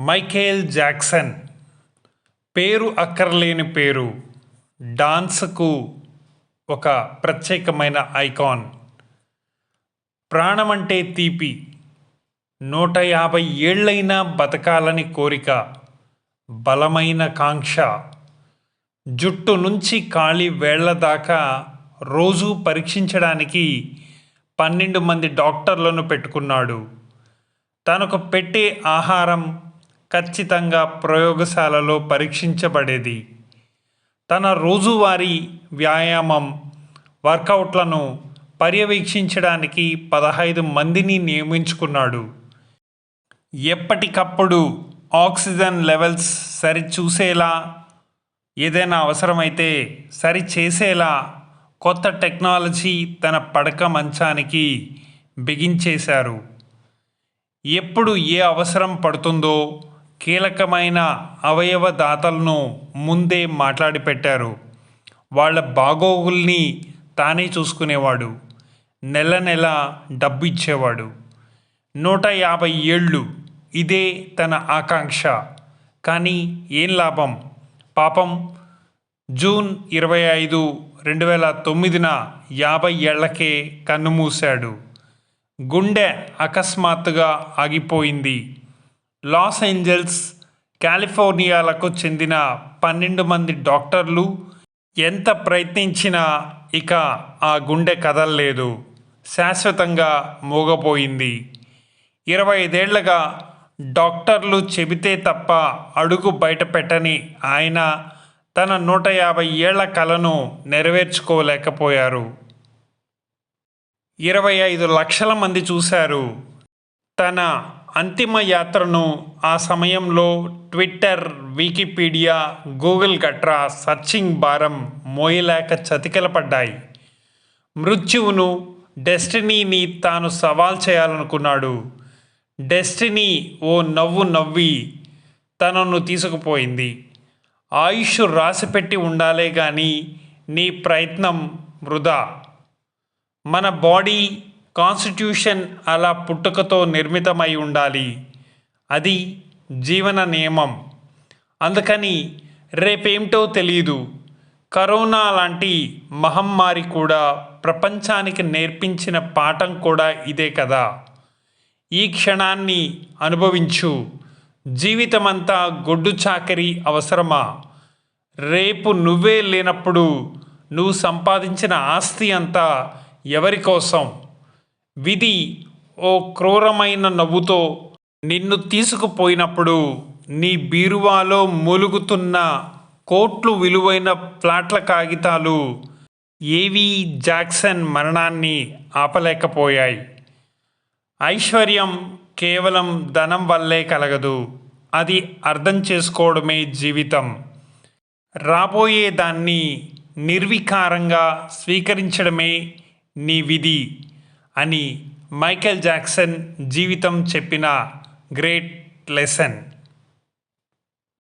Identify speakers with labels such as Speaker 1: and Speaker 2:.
Speaker 1: Michael Jackson. పేరు అక్కర్లేని పేరు. డాన్స్కు ఒక ప్రత్యేకమైన ఐకాన్. ప్రాణమంటే తీపి. నూట యాభై ఏళ్ళైనా బతకాలని కోరిక. బలమైన కాంక్ష. జుట్టు నుంచి కాలి వేళ్ళ దాకా రోజూ పరీక్షించడానికి పన్నెండు మంది డాక్టర్లను పెట్టుకున్నాడు. తనకు పెట్టే ఆహారం ఖచ్చితంగా ప్రయోగశాలలో పరీక్షించబడేది. తన రోజువారీ వ్యాయామం వర్కౌట్లను పర్యవేక్షించడానికి పదహైదు మందిని నియమించుకున్నాడు. ఎప్పటికప్పుడు ఆక్సిజన్ లెవెల్స్ సరిచూసేలా ఏదైనా అవసరమైతే సరి చేసేలా కొత్త టెక్నాలజీ తన పడక మంచానికి బిగించేశారు. ఎప్పుడు ఏ అవసరం పడుతుందో కీలకమైన అవయవ దాతలను ముందే మాట్లాడి పెట్టారు. వాళ్ళ బాగోగుల్ని తానే చూసుకునేవాడు. నెల నెల డబ్బు ఇచ్చేవాడు నూట యాభై ఏళ్ళు ఇదే తన ఆకాంక్ష. కానీ ఏం లాభం? పాపం జూన్ ఇరవై ఐదు రెండు వేల తొమ్మిదిన యాభై ఏళ్ళకే కన్నుమూశాడు. గుండె అకస్మాత్తుగా ఆగిపోయింది. లాస్ ఏంజల్స్ కాలిఫోర్నియాలకు చెందిన పన్నెండు మంది డాక్టర్లు ఎంత ప్రయత్నించినా ఇక ఆ గుండె కదలలేదు. శాశ్వతంగా మూగపోయింది. ఇరవై ఐదేళ్ళుగా డాక్టర్లు చెబితే తప్ప అడుగు బయట పెట్టని ఆయన తన నూట యాభై ఏళ్ళ కలను నెరవేర్చుకోలేకపోయారు. ఇరవై ఐదు లక్షల మంది చూశారు. తన అంతిమ యాత్రను ఆ సమయంలో ట్విట్టర్ వికీపీడియా గూగుల్ గట్రా సర్చింగ్ భారం మోయలేక చతికిలపడ్డాయి మృత్యువును డెస్టినీని తాను సవాల్ చేయాలనుకున్నాడు. డెస్టినీ ఓ నవ్వు నవ్వి తనను తీసుకుపోయింది. ఆయుష్ రాసిపెట్టి ఉండాలే కానీ నీ ప్రయత్నం వృధా. మన బాడీ కాన్స్టిట్యూషన్ అలా పుట్టుకతో నిర్మితమై ఉండాలి. అది జీవన నియమం. అందుకని రేపేమిటో తెలియదు కరోనా లాంటి మహమ్మారి కూడా ప్రపంచానికి నేర్పించిన పాఠం కూడా ఇదే కదా. ఈ క్షణాన్ని అనుభవించు. జీవితమంతా గొడ్డు చాకరీ అవసరమా? రేపు నువ్వే లేనప్పుడు నువ్వు సంపాదించిన ఆస్తి అంతా ఎవరి కోసం? విధి ఓ క్రూరమైన నవ్వుతో నిన్ను తీసుకుపోయినప్పుడు నీ బీరువాలో మూలుగుతున్న కోట్లు విలువైన ఫ్లాట్ల కాగితాలు ఏవి జాక్సన్ మరణాన్ని ఆపలేకపోయాయి. ఐశ్వర్యం కేవలం ధనం వల్లే కలగదు. అది అర్థం చేసుకోవడమే జీవితం. రాబోయే దాన్ని నిర్వికారంగా స్వీకరించడమే నీ విధి. అని మైకేల్ జాక్సన్ జీవితం చెప్పిన గ్రేట్ లెసన్.